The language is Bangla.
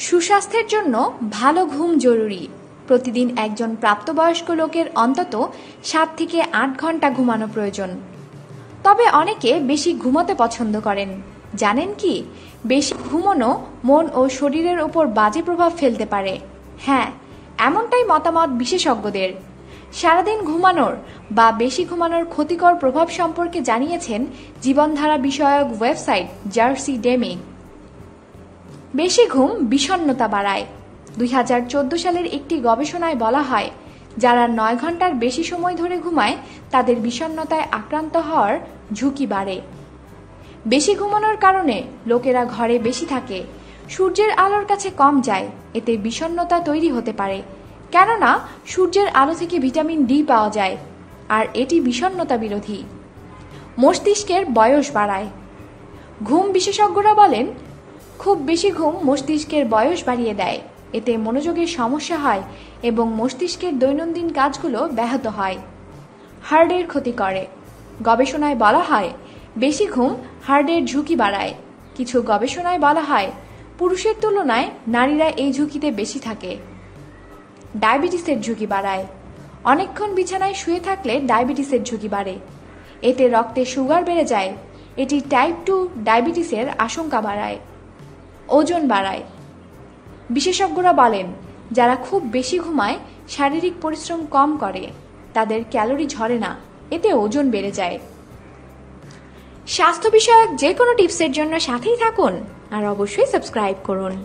সুস্বাস্থ্যের জন্য ভালো ঘুম জরুরি। প্রতিদিন একজন প্রাপ্তবয়স্ক লোকের অন্তত সাত থেকে আট ঘণ্টা ঘুমানো প্রয়োজন। তবে অনেকে বেশি ঘুমোতে পছন্দ করেন। জানেন কি? বেশি ঘুমানো মন ও শরীরের ওপর বাজে প্রভাব ফেলতে পারে। হ্যাঁ এমনটাই মতামত বিশেষজ্ঞদের। সারাদিন ঘুমানোর বা বেশি ঘুমানোর ক্ষতিকর প্রভাব সম্পর্কে জানিয়েছেন জীবনধারা বিষয়ক ওয়েবসাইট জার্সি ডেমিক বেশি ঘুম বিষণ্নতা বাড়ায়। দুই হাজার চোদ্দ সালের একটি গবেষণায় বলা হয়, যারা নয় ঘণ্টার বেশি সময় ধরে ঘুমায়, তাদের বিষণ্নতায় আক্রান্ত হওয়ার ঝুঁকি বাড়ে। বেশি ঘুমানোর কারণে লোকেরা ঘরে বেশি থাকে। সূর্যের আলোর কাছে কম যায়, এতে বিষণ্নতা তৈরি হতে পারে। কেননা, সূর্যের আলো থেকে ভিটামিন ডি পাওয়া যায়, আর এটি বিষণ্নতা বিরোধী। মস্তিষ্কের বয়স বাড়ায়। ঘুম বিশেষজ্ঞরা বলেন খুব বেশি ঘুম মস্তিষ্কের বয়স বাড়িয়ে দেয়। এতে মনোযোগের সমস্যা হয় এবং মস্তিষ্কের দৈনন্দিন কাজগুলো ব্যাহত হয়। হার্টের ক্ষতি করে। গবেষণায় বলা হয়, বেশি ঘুম হার্টের ঝুঁকি বাড়ায়। কিছু গবেষণায় বলা হয়, পুরুষের তুলনায় নারীরা এই ঝুঁকিতে বেশি থাকে। ডায়াবেটিসের ঝুঁকি বাড়ায়। অনেকক্ষণ বিছানায় শুয়ে থাকলে ডায়াবেটিসের ঝুঁকি বাড়ে। এতে রক্তে সুগার বেড়ে যায়। এটি টাইপ টু ডায়াবেটিসের আশঙ্কা বাড়ায়। ওজন বাড়ায়। বিশেষজ্ঞরা বলেন, যারা খুব বেশি ঘুমায়, শারীরিক পরিশ্রম কম করে, তাদের ক্যালোরি ঝরে না, এতে ওজন বেড়ে যায়। স্বাস্থ্য বিষয়ক যে কোনো টিপসের জন্য সাথেই থাকুন, আর অবশ্যই সাবস্ক্রাইব করুন।